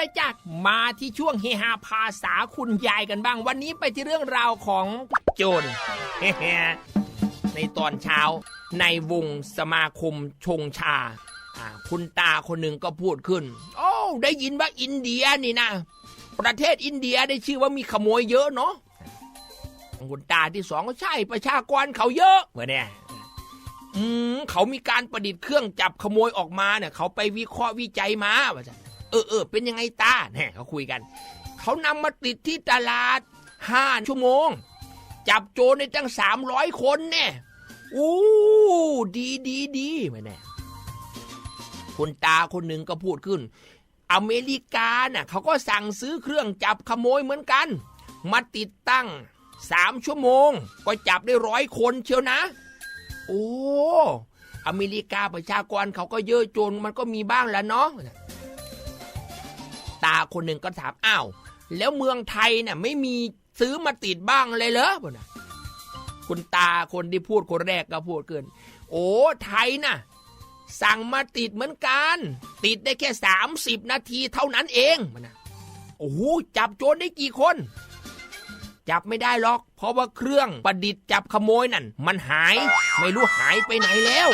เละจ้ะมาที่ช่วงเฮฮาภาษาคุณยายกันบ้าง วันนี้ไปที่เรื่องราวของโจรในตอนเช้า ในวงสมาคมชงชาอ่าคุณตาคนหนึ่งก็พูดขึ้น โอ้ได้ยินว่าอินเดียนี่นะ ประเทศอินเดียได้ชื่อว่ามีขโมยเยอะเนาะคุณตาที่สองก็ใช่ประชากรเขาเยอะเหมือนเนี่ยอืมเขามีการประดิษฐ์เครื่องจับขโมยออกมาเนี่ย เขาไปวิเคราะห์วิจัยมาว่าจะ เออเออเป็นยังไงตาเนี่ยเขาคุยกัน เขานำมาติดที่ตลาดห้าชั่วโมง จับโจรในตั้งสามร้อยคนเนี่ยอู้ดีดีดีมาเนี่ยคุณตาคนหนึ่งก็พูดขึ้น อเมริกาน่ะเขาก็สั่งซื้อเครื่องจับขโมยเหมือนกัน มาติดตั้งสามชั่วโมง ก็จับได้ร้อยคนเชียวนะ โอ้อเมริกาประชากรเขาก็เยอะจนมันก็มีบ้างแหล้วเนาะ ตาคนหนึ่งก็ถามอ้าวแล้วเมืองไทยเนี่ยไม่มีซื้อมาติดบ้างเลยเหรอบ่นะคุณตาคนที่พูดคนแรกก็พูดเกิน โอ้ไทยน่ะ สั่งมาติดเหมือนกัน ติดได้แค่ 30 นาทีเท่านั้นเองมันนะโอ้โหจับโจรได้กี่คน จับไม่ได้หรอก เพราะว่าเครื่องประดิษฐ์จับขโมยนั่น มันหาย ไม่รู้หายไปไหนแล้ว